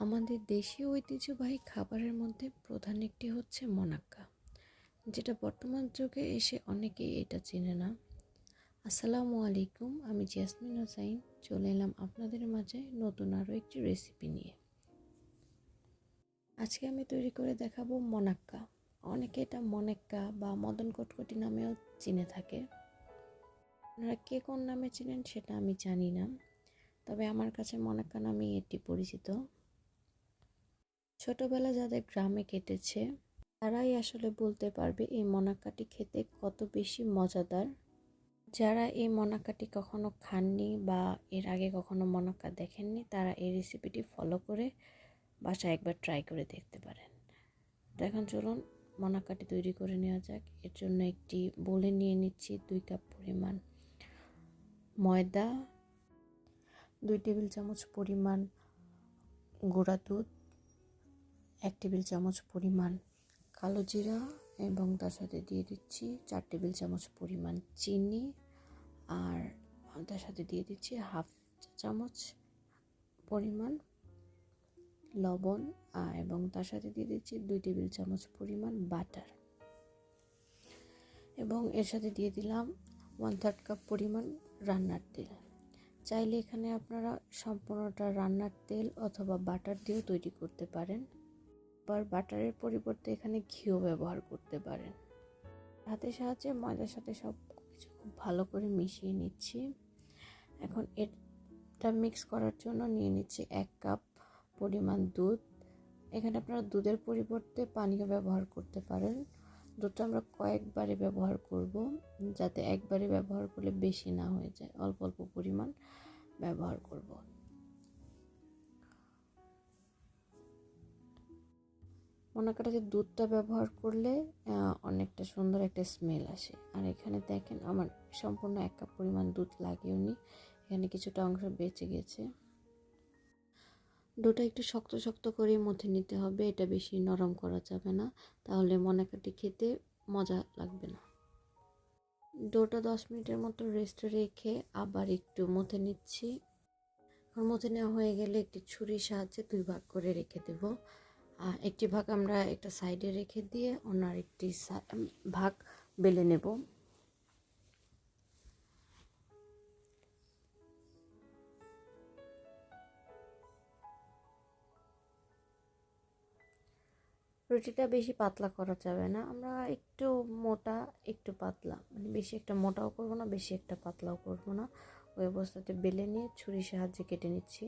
আমাদের দেশীয় ঐতিহ্যবাহী খাবারের মধ্যে প্রধান একটি হচ্ছে মনাক্কা, যেটা বর্তমান যুগে এসে অনেকেই এটা চেনে না। আসসালামু আলাইকুম, আমি জাসমিন হোসাইন, চলে এলাম আপনাদের মাঝে নতুন আরও একটি রেসিপি নিয়ে। আজকে আমি তৈরি করে দেখাবো মনাক্কা। অনেকে এটা মনেক্কা বা মদন কটকটি নামেও চিনে থাকে। আপনারা কে কোন নামে চিনেন সেটা আমি জানি না, তবে আমার কাছে মনাক্কা নামেই এটি পরিচিত। ছোটবেলা যাদের গ্রামে কেটেছে, তারাই আসলে বলতে পারবে এই মনাক্কাটি খেতে কত বেশি মজাদার। যারা এই মনাক্কাটি কখনো খাননি বা এর আগে কখনো মনাক্কা দেখেননি, তারা এই রেসিপিটি ফলো করে বাসায় একবার ট্রাই করে দেখতে পারেন। তো এখন চলুন মনাক্কাটি তৈরি করে নেওয়া যাক। এর জন্য একটি বলে নিয়ে নিচ্ছি দুই কাপ পরিমাণ ময়দা, দুই টেবিল চামচ পরিমাণ গুঁড়া দুধ এক টেবিল চামচ পরিমাণ কালো জিরা এবং তার সাথে দিয়ে দিচ্ছি চার টেবিল চামচ পরিমাণ চিনি আর তার সাথে দিয়ে দিচ্ছি হাফ চামচ পরিমাণ লবণ এবং তার সাথে দিয়ে দিচ্ছি দুই টেবিল চামচ পরিমাণ বাটার। এবং এর সাথে দিয়ে দিলাম ওয়ান থার্ড কাপ পরিমাণ রান্নার তেল। চাইলে এখানে আপনারা সম্পূর্ণটা রান্নার তেল অথবা বাটার দিয়েও তৈরি করতে পারেন। আবার বাটারের পরিবর্তে এখানে ঘিও ব্যবহার করতে পারেন। হাতের সাহায্যে ময়দার সাথে সব কিছু খুব ভালো করে মিশিয়ে নিচ্ছি। এখন এটা মিক্স করার জন্য নিয়ে নিচ্ছি এক কাপ পরিমাণ দুধ। এখানে আপনারা দুধের পরিবর্তে পানীয় ব্যবহার করতে পারেন। দুধটা আমরা কয়েকবারে ব্যবহার করব যাতে একবারে ব্যবহার করলে বেশি না হয়ে যায়। অল্প অল্প পরিমাণ ব্যবহার করব। মনাকাটাতে দুধটা ব্যবহার করলে অনেকটা সুন্দর একটা স্মেল আসে। আর এখানে দেখেন আমার সম্পূর্ণ এক কাপ পরিমাণ দুধ লাগেওনি এখানে কিছুটা অংশ বেঁচে গেছে। ডোটা একটু শক্ত শক্ত করে মধ্যে নিতে হবে, এটা বেশি নরম করা যাবে না। তাহলে মনাকাটি খেতে মজা লাগবে না। ডোটা দশ মিনিটের মতো রেস্টে রেখে আবার একটু মথে নিচ্ছি। মথে নেওয়া হয়ে গেলে একটি ছুরির সাহায্যে দুই ভাগ করে রেখে দেব। একটি ভাগ আমরা একটা সাইডে রেখে দিয়ে অন্য আরেকটি ভাগ বেলে নেব। রুটিটা বেশি পাতলা করা যাবে না। আমরা একটু মোটা, একটু পাতলা মানে বেশি একটা মোটাও করব না, বেশি একটা পাতলাও করব না। ওই অবস্থাতে বেলে নিয়ে ছুরির সাহায্যে কেটে নিচ্ছি।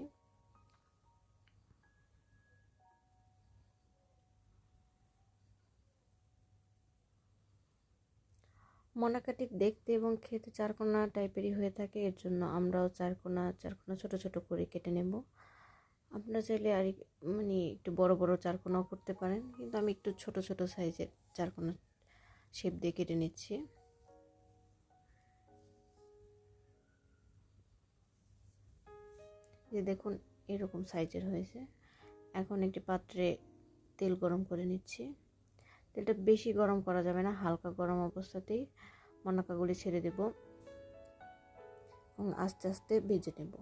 মনাকাটি দেখতে এবং খেতে চারকোনা টাইপেরই হয়ে থাকে, এর জন্য আমরাও চারকোনা চারকোনা ছোট ছোট করে কেটে নেব। আপনারা চাইলে আর মানে একটু বড় বড় চারকোনাও করতে পারেন, কিন্তু আমি একটু ছোট ছোট সাইজের চারকোনা শেপ দিয়ে কেটে নিচ্ছি। যে দেখুন, এরকম সাইজের হয়েছে। এখন একটি পাত্রে তেল গরম করে নিচ্ছি। তেলটা বেশি গরম করা যাবে না, হালকা গরম অবস্থাতেই মনাকাগুলি ছেড়ে দেব এবং আস্তে আস্তে ভেজে নেব।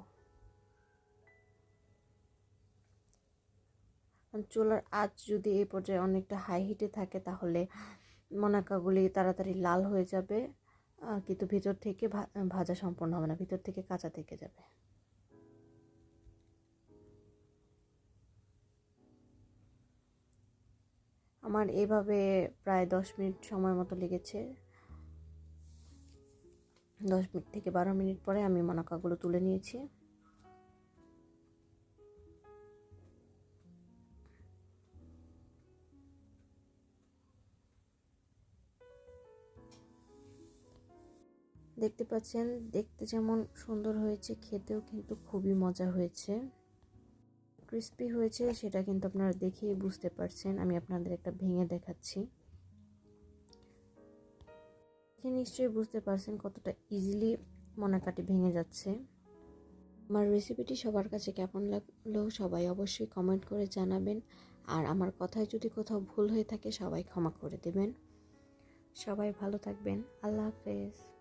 চুলার আঁচ যদি এই পর্যায়ে অনেকটা হাই হিটে থাকে, তাহলে মনাকাগুলি তাড়াতাড়ি লাল হয়ে যাবে কিন্তু ভিতর থেকে ভাজা সম্পূর্ণ হবে না, ভিতর থেকে কাঁচা থেকে যাবে। আমার এভাবে প্রায় দশ মিনিট সময় মতো লেগেছে। দশ মিনিট থেকে বারো মিনিট পরে আমি মনাকাগুলো তুলে নিয়েছি। দেখতে পাচ্ছেন, দেখতে যেমন সুন্দর হয়েছে, খেতেও কিন্তু খুবই মজা হয়েছে। ক্রিস্পি হয়েছে, সেটা কিন্তু আপনারা দেখেই বুঝতে পারছেন। আমি আপনাদের একটা ভেঙে দেখাচ্ছি। নিশ্চয়ই বুঝতে পারছেন কতটা ইজিলি মনাকাটি ভেঙে যাচ্ছে। আমার রেসিপিটি সবার কাছে কেমন লাগল, সবাই অবশ্যই কমেন্ট করে জানাবেন। আর আমার কথায় যদি কোথাও ভুল হয়ে থাকে, সবাই ক্ষমা করে দেবেন। সবাই ভালো থাকবেন। আল্লাহ হাফেজ।